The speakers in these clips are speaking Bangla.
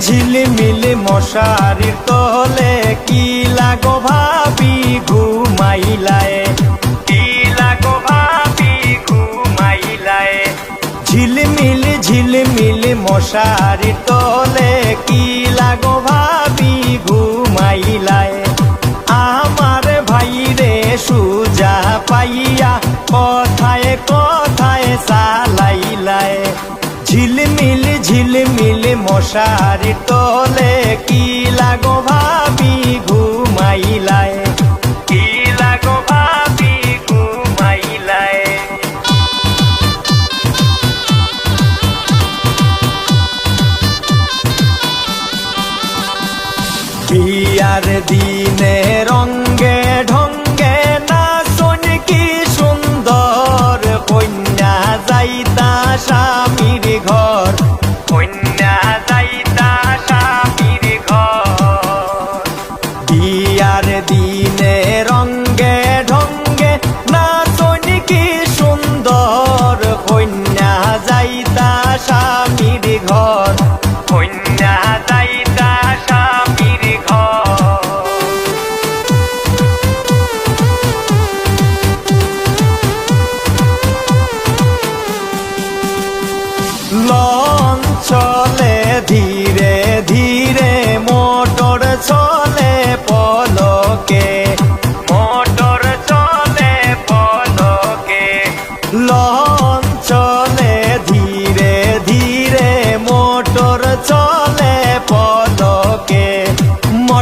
ঝিলিমিলি মশারির তলে কি লাগো ভাবি ঘুমাইলায়? কি লাগো ভাবি ঘুমাইলায়? ঝিলিমিলি ঝিলিমিলি মশারির তলে কি শাড়ি তোলে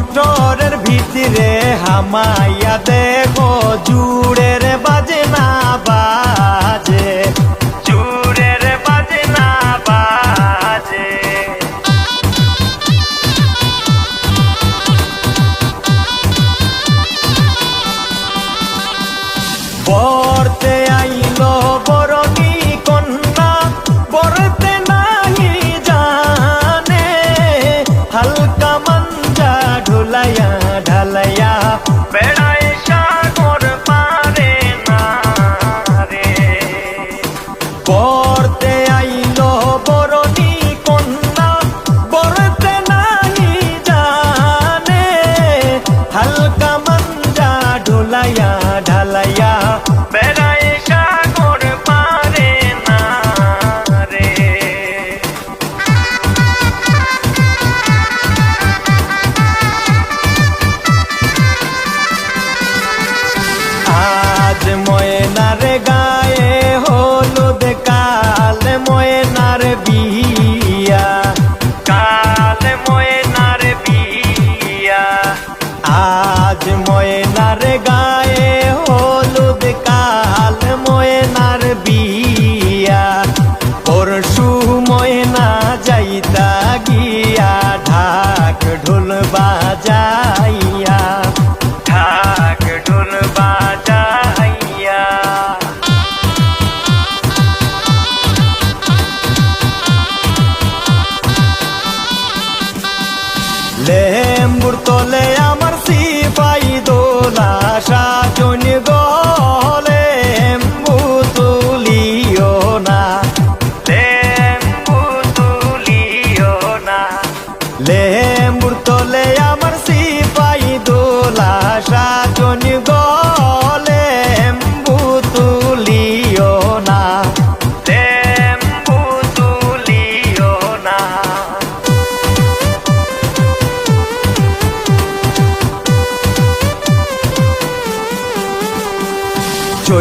মোটরের ভিতরে হামাইয়া দেখো জুড়ের বাজে না বা soporte.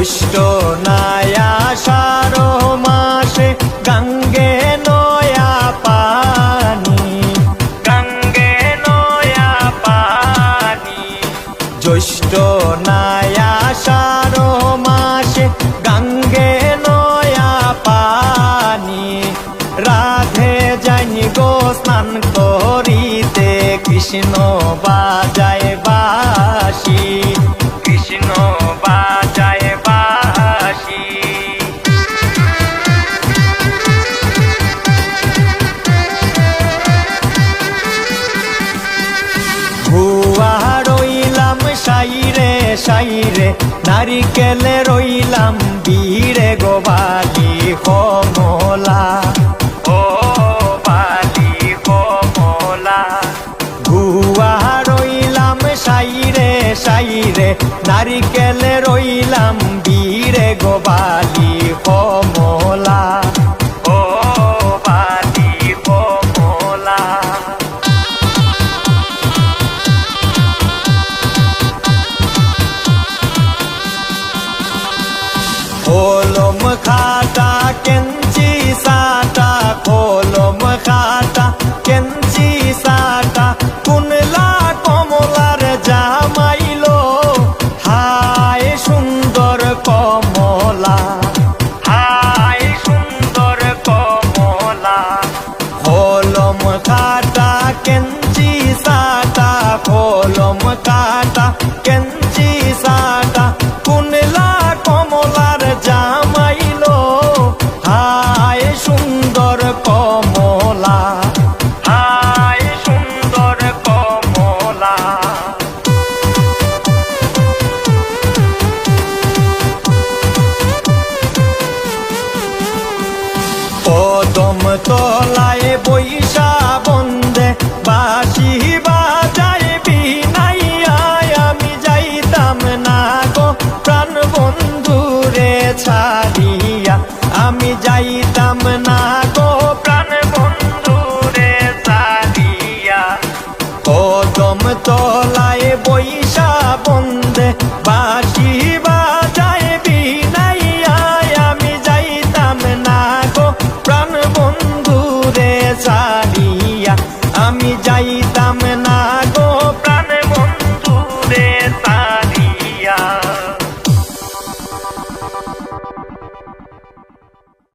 জ্যৈষ্ঠ নায়া সারো মাসে গঙ্গে নয়া পানি। গঙ্গে নয়া পানি। জ্যৈষ্ঠ নায়া সারো মাসে গঙ্গে নয়া পানি। রাধে যাই গো স্নান করিতে কৃষ্ণ বাজায় বা বিকেলে রইলাম বীরে গো বালি কমলা। ও বালি কমলা। ভুয়া রইলাম সাইরে সাইরে নারিকেলে রইলাম গো বালি 在